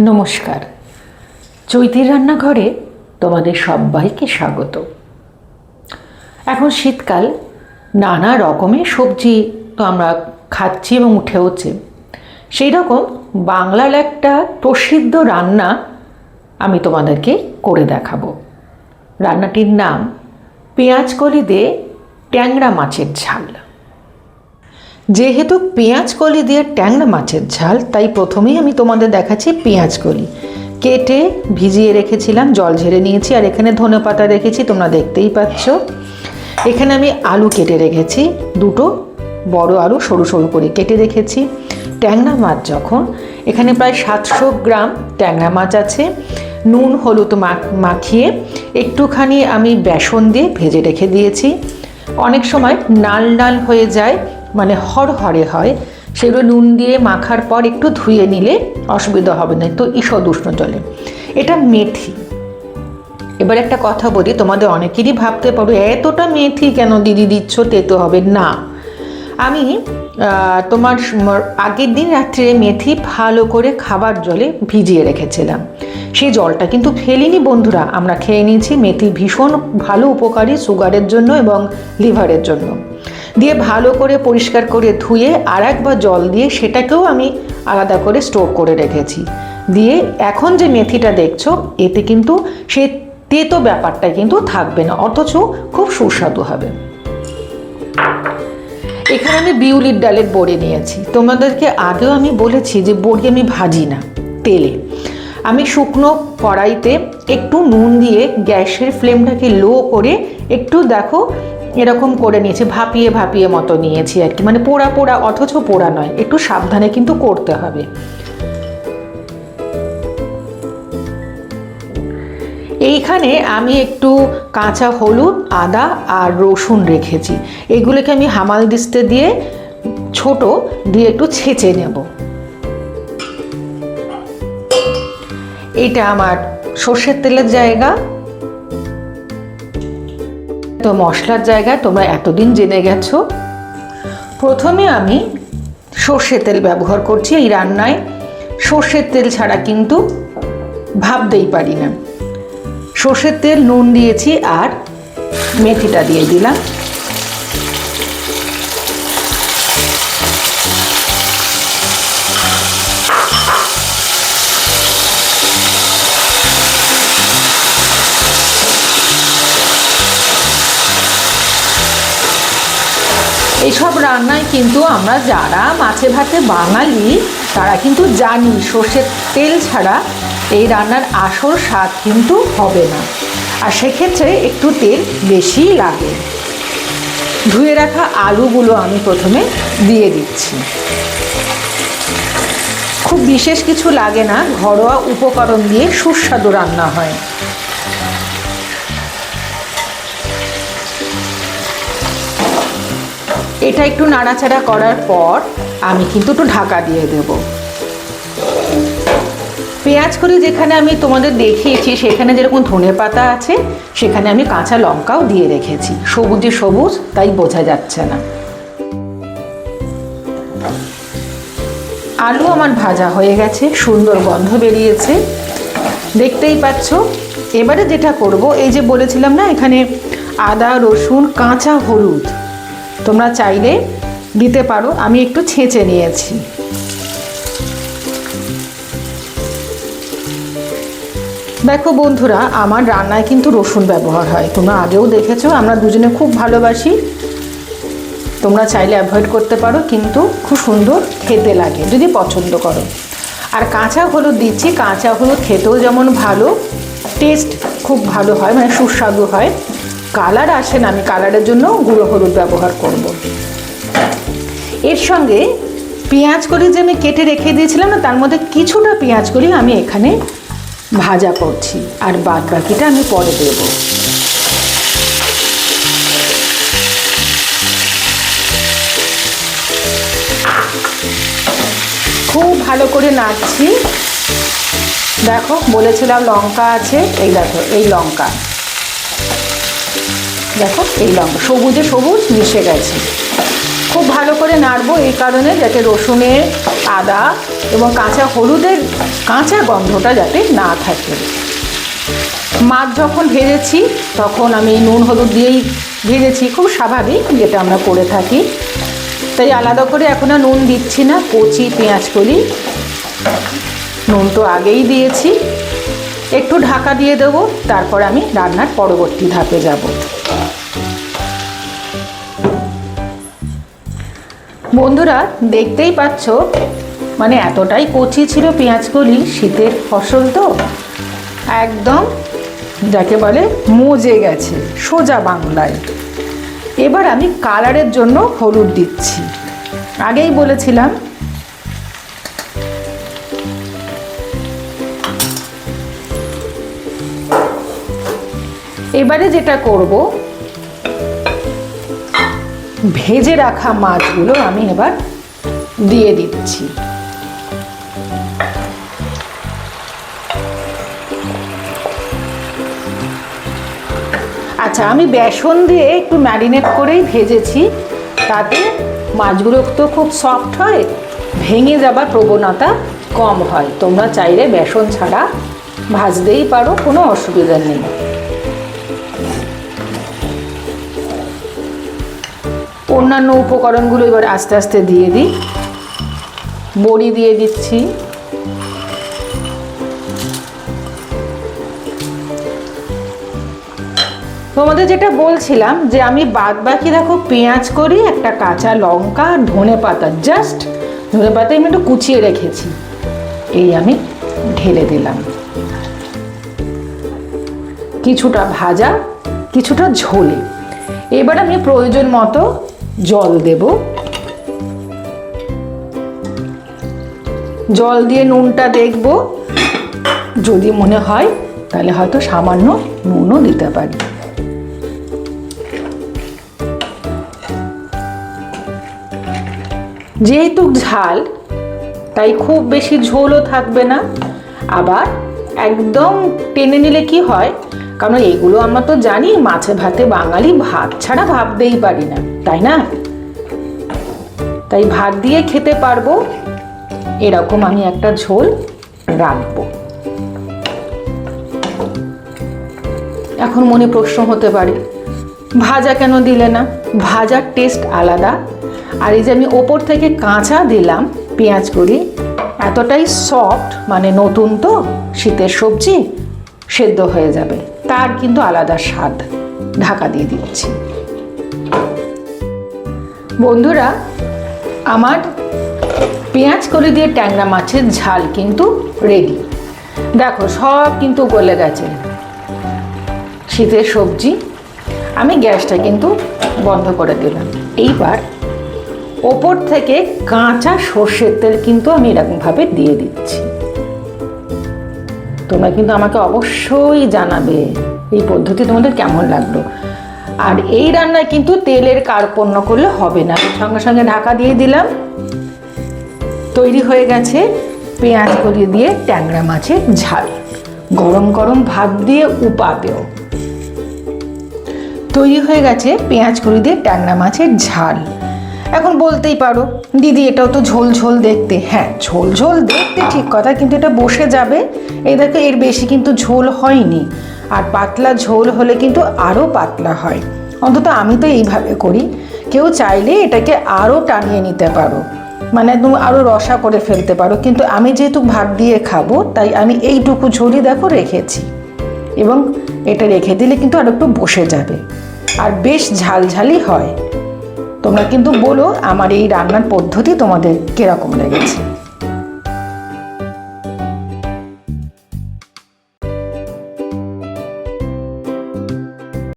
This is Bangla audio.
নমস্কার। চৈতির রান্নাঘরে তোমাদের সবাইকে স্বাগত। এখন শীতকাল, নানা রকমের সবজি তো আমরা খাচ্ছি এবং উঠে হচ্ছে। সেই রকম বাংলার একটা প্রসিদ্ধ রান্না আমি তোমাদেরকে করে দেখাবো। রান্নাটির নাম পেঁয়াজ কলি দিয়ে ট্যাংরা মাছের ঝাল। যেহেতু পেঁয়াজ কলি দিয়ে ট্যাংরা মাছের ঝাল, তাই প্রথমেই আমি তোমাদের দেখাচ্ছি পেঁয়াজ কলি। কেটে ভিজিয়ে রেখেছিলাম, জল ঝেড়ে নিয়েছি, আর এখানে ধনে পাতা রেখেছি, তোমরা দেখতেই পাচ্ছ। এখানে আমি আলু কেটে রেখেছি, দুটো বড় আলু সরু সরু করে কেটে রেখেছি। ট্যাংরা মাছ যখন, এখানে প্রায় সাতশো গ্রাম ট্যাংরা মাছ আছে। নুন, হলুদ মাখিয়ে একটুখানি আমি বেসন দিয়ে ভেজে রেখে দিয়েছি। অনেক সময় নাল নাল হয়ে যায় মানে হরহরে হয়, সেগুলো নুন দিয়ে মাখার পর একটু ধুয়ে নিলে অসুবিধা হবে না, তো ঈষদ উষ্ণ জলে। এটা মেথি। এবার একটা কথা বলি, তোমাদের অনেকেরই ভাবতে পারো, এতটা মেথি কেন দিদি দিচ্ছ তেতো হবে না। আমি তোমার আগের দিন রাত্রে মেথি ভালো করে খাবার জলে ভিজিয়ে রেখেছিলাম। সেই জলটা কিন্তু ফেলিনি বন্ধুরা। আমরা খেয়ে নিয়েছি, মেথি ভীষণ ভালো উপকারী, সুগারের জন্য এবং লিভারের জন্য। দিয়ে ভালো করে পরিষ্কার করে ধুয়ে আর একবার জল দিয়ে সেটাকেও আমি আলাদা করে স্টোর করে রেখেছি। দিয়ে এখন যে মেথিটা দেখছ, এতে কিন্তু সে তেতো ব্যাপারটা কিন্তু থাকবে না, অথচ খুব সুস্বাদু হবে। এখানে আমি বিউলির ডালের বড়ি নিয়েছি। তোমাদেরকে আগেও আমি বলেছি যে বড়ি আমি ভাজি না, তেলে। আমি শুকনো কড়াইতে একটু নুন দিয়ে গ্যাসের ফ্লেমটাকে লো করে একটু দেখো এরকম করে নিয়েছি, ভাপিয়ে ভাপিয়ে মতো নিয়েছি আর কি। মানে পোড়া পোড়া, অথচ পোড়া নয়, একটু সাবধানে কিন্তু করতে হবে। এইখানে আমি একটু কাঁচা হলুদ, আদা আর রসুন রেখেছি। এগুলোকে আমি হামাল দিস্তে দিয়ে ছোট দিয়ে একটু ছেঁচে নেব। এটা আমার সর্ষের তেলের জায়গা। তো মশলার জায়গায় তোমরা এতদিন জেনে গেছো। প্রথমে আমি সর্ষের তেল ব্যবহার করছি এই রান্নায়। সর্ষের তেল ছাড়া কিন্তু ভাবতেই পারি না। সর্ষের তেল নুন দিয়েছি আর মেথিটা দিয়ে দিলাম। এইসব রান্নায় কিন্তু আমরা যারা মাছে ভাতে বাঙালি, তারা কিন্তু জানি সর্ষের তেল ছাড়া এই রান্নার আসল স্বাদ কিন্তু হবে না। আর সেক্ষেত্রে একটু তেল বেশি লাগে। ধুয়ে রাখা আলুগুলো আমি প্রথমে দিয়ে দিচ্ছি। খুব বিশেষ কিছু লাগে না, ঘরোয়া উপকরণ দিয়ে সুস্বাদু রান্না হয়। এটা একটু নাড়াচাড়া করার পর আমি কিন্তু একটু ঢাকা দিয়ে দেব। পেঁয়াজ করি যেখানে আমি তোমাদের দেখিয়েছি, সেখানে যেরকম ধনে পাতা আছে, সেখানে আমি কাঁচা লঙ্কাও দিয়ে রেখেছি। সবুজে সবুজ, তাই বোঝা যাচ্ছে না। আলু আমার ভাজা হয়ে গেছে, সুন্দর গন্ধ বেরিয়েছে। দেখতেই পাচ্ছ, এবারে যেটা করব, এই যে বলেছিলাম না, এখানে আদা, রসুন, কাঁচা হলুদ। তোমরা চাইলে দিতে পারো। আমি একটু ছেঁচে নিয়েছি। দেখো বন্ধুরা, আমার রান্নায় কিন্তু রসুন ব্যবহার হয়। তোমরা আগেও দেখেছ, আমরা দুজনে খুব ভালোবাসি। তোমরা চাইলে অ্যাভয়েড করতে পারো, কিন্তু খুব সুন্দর খেতে লাগে, যদি পছন্দ করো। আর কাঁচা হলুদ দিচ্ছি, কাঁচা হলুদ খেতেও যেমন ভালো টেস্ট খুব ভালো হয় মানে সুস্বাদু হয়। কালার আসে না, আমি কালারের জন্য গুঁড়ো হলুদ ব্যবহার করব। এর সঙ্গে পেঁয়াজ করি যে আমি কেটে রেখে দিয়েছিলাম না, তার মধ্যে কিছুটা পেঁয়াজ করি আমি এখানে ভাজা করছি, আর বাদ বাকিটা আমি পরে দেব। খুব ভালো করে নাড়ছি। দেখো, বলেছিলাম লঙ্কা আছে, এই দেখো, এই লঙ্কা। দেখো, এই লঙ্কা, সবুজে সবুজ মিশে গেছে। খুব ভালো করে নাড়বো এই কারণে যাতে রসুনের আদা এবং কাঁচা হলুদের, কাঁচা গন্ধটা যাতে না থাকে। মাছ যখন ভেজেছি, তখন আমি নুন, হলুদ দিয়েই ভেজেছি, খুব স্বাভাবিক যেটা আমরা করে থাকি। তাই আলাদা করে এখন আর নুন দিচ্ছি না, কচি পেঁয়াজ কলি। নুন তো আগেই দিয়েছি। একটু ঢাকা দিয়ে দেবো, তারপর আমি রান্নার পরবর্তী ধাপে যাব। বন্ধুরা, দেখতেই পাচ্ছ? মানে এতটাই কচি ছিল পেঁয়াজকলি শীতের ফসল তো। একদম যাকে বলে মজে গেছে, সোজা বাংলায়। এবার আমি কালারের জন্য হলুদ দিচ্ছি। আগেই বলেছিলাম। এবারে যেটা করব ভেজে রাখা মাছগুলো আমি এবার দিয়ে দিচ্ছি। আচ্ছা আমি বেসন দিয়ে একটু ম্যারিনেট করেই ভেজেছি, তাতে মাছগুলো তো খুব সফট হয়, ভেঙে যাবার প্রবণতা কম হয়। তোমরা চাইলে বেসন ছাড়া ভাজতেই পারো, কোনো অসুবিধা নেই। অন্যান্য উপকরণগুলো এবার আস্তে আস্তে দিয়ে দিই। বড়ি দিয়ে দিচ্ছি। তোমাদের যেটা বলছিলাম যে আমি বাদ বাকি দেখো পেঁয়াজ করি, একটা কাঁচা লঙ্কা, ধনে পাতা জাস্ট ধনে পাতা আমি একটু কুচিয়ে রেখেছি। এই আমি ঢেলে দিলাম। কিছুটা ভাজা, কিছুটা ঝোলে। এবার আমি প্রয়োজন মতো জল দেব। জল দিয়ে নুনটা দেখব। যদি মনে হয়, তাহলে হয়তো সামান্য নুনও দিতে পারি। যেহেতু ঝাল, তাই খুব বেশি ঝোলও থাকবে না। আবার একদম টেনে নিলে কি হয়? কারণ এগুলো আমরা তো জানি, মাছে ভাতে বাঙালি ভাত ছাড়া ভাবতেই পারি না। তাই না? তাই ভাত দিয়ে খেতে পারব, এরকম আমি একটা ঝোল রাখব এখন মনে প্রশ্ন হতে পারে, ভাজা কেন দিলে না? ভাজার টেস্ট আলাদা। আর এই যে আমি ওপর থেকে কাঁচা দিলাম পেঁয়াজ করি এতটাই সফট মানে নতুন তো, শীতের সবজি, সেদ্ধ হয়ে যাবে। তার কিন্তু আলাদা স্বাদ, ঢাকা দিয়ে দিচ্ছি। বন্ধুরা, আমার পেঁয়াজ কলি দিয়ে ট্যাংরা মাছের ঝাল কিন্তু রেডি দেখো, সব কিন্তু গলে গেছে। শীতের সবজি, আমি গ্যাসটা কিন্তু বন্ধ করে দিলাম। এইবার ওপর থেকে কাঁচা সর্ষের তেল কিন্তু আমি এরকমভাবে দিয়ে দিচ্ছি। তোমরা কিন্তু আমাকে অবশ্যই জানাবে এই পদ্ধতি তোমাদের কেমন লাগল। আর এই রান্নায় কিন্তু তেলের কার্পণ্য করলে হবে না। সঙ্গে সঙ্গে ঢাকা দিয়ে দিলাম। তৈরি হয়ে গেছে পেঁয়াজ করিয়ে দিয়ে ট্যাংরা মাছের ঝাল। গরম গরম ভাত দিয়ে উপাদেও তৈরি হয়ে গেছে পেঁয়াজ করি দিয়ে ট্যাংরা মাছের ঝাল। এখন বলতেই পারো দিদি এটাও তো ঝোল ঝোল দেখতে। হ্যাঁ ঝোল ঝোল দেখতে ঠিক কথা কিন্তু এটা বসে যাবে। এই দেখো এর বেশি কিন্তু ঝোল হয়নি। আর পাতলা ঝোল হলে কিন্তু আরও পাতলা হয়। অন্তত আমি তো এইভাবে করি। কেউ চাইলে এটাকে আরও টানিয়ে নিতে পারো। মানে একদম আরও রসা করে ফেলতে পারো। কিন্তু আমি যেহেতু ভাত দিয়ে খাব, তাই আমি এইটুকু ঝোলই দেখো রেখেছি। এবং এটা রেখে দিলে কিন্তু আর একটু বসে যাবে। আর বেশ ঝালঝালি হয়। তোমরা কিন্তু বলো আমার এই রান্নার পদ্ধতি তোমাদের কীরকম লেগেছে।